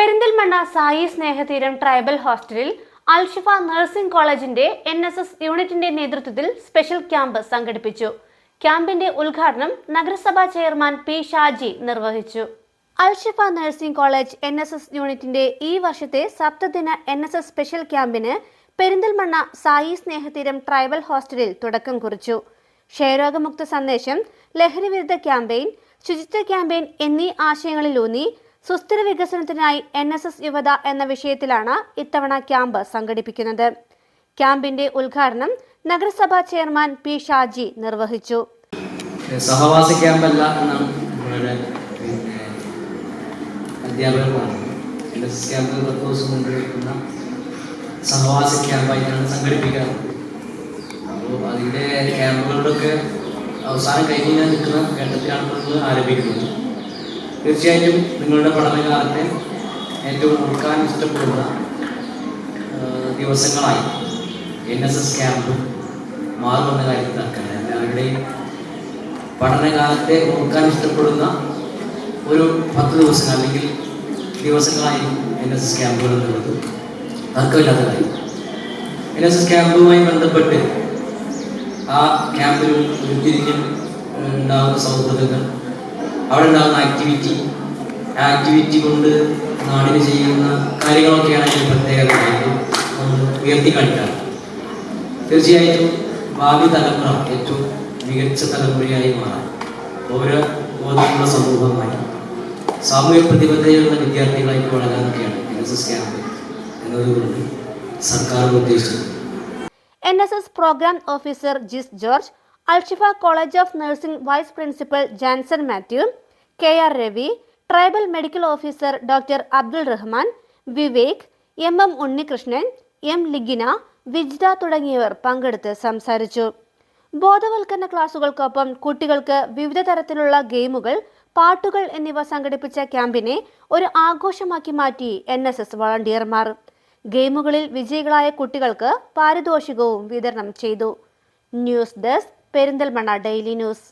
പെരിന്തൽമണ്ണ സായി സ്നേഹതീരം tribal ഹോസ്റ്റലിൽ Alshifa nursing കോളേജിന്റെ N S S യൂണിറ്റിന്റെ നേതൃത്വത്തിൽ സ്പെഷ്യൽ ക്യാമ്പ് സംഘടിപ്പിച്ചു. ക്യാമ്പിന്റെ ഉദ്ഘാടനം നഗരസഭാ ചെയർമാൻ പി ഷാജി നിർവഹിച്ചു. Alshifa nursing college N S S യൂണിറ്റിന്റെ ഈ വർഷത്തെ സപ്തദിന എൻ എസ് എസ് സ്പെഷ്യൽ ക്യാമ്പിന് പെരിന്തൽമണ്ണ സായി സ്നേഹതീരം ട്രൈബൽ ഹോസ്റ്റലിൽ തുടക്കം കുറിച്ചു. ക്ഷയരോഗമുക്ത സന്ദേശം ലഹരിവിരുദ്ധ ക്യാമ്പയിൻ ശുചിത്വ ക്യാമ്പയിൻ എന്നീ ആശയങ്ങളിലൂന്നി സുസ്ഥിര വികസനത്തിനായി എൻ എസ് എസ് യുവത എന്ന വിഷയത്തിലാണ് ഇത്തവണ ക്യാമ്പ് സംഘടിപ്പിക്കുന്നത്. ക്യാമ്പിന്റെ ഉദ്ഘാടനം നഗരസഭാ ചെയർമാൻ പി ഷാജി നിർവഹിച്ചു. സഹവാസ ക്യാമ്പല്ല എന്നാണ് നമ്മളുടെ പിന്നെ അധ്യാപകർ പറഞ്ഞത് എൻ എസ് എസ് സഹവാസ ക്യാമ്പായിട്ടാണ് സംഘടിപ്പിക്കാറ്. അപ്പോൾ അതിന്റെ ക്യാമ്പുകളുടെയൊക്കെ അവസാനം കഴിഞ്ഞ് നിൽക്കുന്ന ഘട്ടത്തിലാണ് നമ്മൾ ആരംഭിക്കുന്നത്. തീർച്ചയായിട്ടും നിങ്ങളുടെ പഠനകാലത്തെ ഏറ്റവും ഓർക്കാൻ ഇഷ്ടപ്പെടുന്ന ദിവസങ്ങളായി എൻ എസ് എസ് ക്യാമ്പ് മാറുമെന്ന കാര്യത്തിൽ നടക്കുന്നത് എല്ലാവരുടെയും പഠനകാലത്തെ ഓർക്കാൻ ഇഷ്ടപ്പെടുന്ന ഒരു പത്ത് ദിവസങ്ങൾ അല്ലെങ്കിൽ ദിവസങ്ങളായിരിക്കും എൻ എസ് എസ് ക്യാമ്പുകൾ എന്നുള്ളത് തർക്കമില്ലാത്ത കാര്യം. എൻ എസ് എസ് ക്യാമ്പുമായി ബന്ധപ്പെട്ട് ആ ക്യാമ്പിൽ ഉരുത്തിരിഞ്ഞ് ഉണ്ടാകുന്ന സൗഹൃദങ്ങൾ അവിടെ ഉണ്ടാകുന്ന ആക്ടിവിറ്റി ആക്ടിവിറ്റി കൊണ്ട് നാടിന് ചെയ്യുന്ന കാര്യങ്ങളൊക്കെയാണ് അതിന്റെ പ്രത്യേകതയായിട്ട് നമ്മൾ ഉയർത്തി കാണിക്കാറ് തീർച്ചയായിട്ടും ഭാവി തലമുറ ഏറ്റവും മികച്ച തലമുറയായി മാറാൻ ഓരോ ബോധമുള്ള സമൂഹമായി. സാമൂഹ്യ പ്രതിബദ്ധതയുള്ള വിദ്യാർത്ഥികളായി വളരാനൊക്കെയാണ് എൻ എസ് എസ് ക്യാമ്പ് എന്നതുകൊണ്ട് സർക്കാർ ഉദ്ദേശിച്ചത്. N S S program officer Jis George Alshifa college of nursing vice principal Janson Mathew K R Ravi tribal medical officer doctor Abdul Rahman Vivek M M Unnikrishnan M Ligina വിജ്ഡ തുടങ്ങിയവർ പങ്കെടുത്ത് സംസാരിച്ചു. ബോധവൽക്കരണ ക്ലാസുകൾക്കൊപ്പം കുട്ടികൾക്ക് വിവിധ തരത്തിലുള്ള ഗെയിമുകൾ പാട്ടുകൾ എന്നിവ സംഘടിപ്പിച്ച ക്യാമ്പിനെ ഒരു ആഘോഷമാക്കി മാറ്റി എൻ എസ് എസ് വളണ്ടിയർമാർ. ഗെയിമുകളിൽ വിജയികളായ കുട്ടികൾക്ക് പാരിതോഷികവും വിതരണം ചെയ്തു. News desk Perinthalmanna daily news.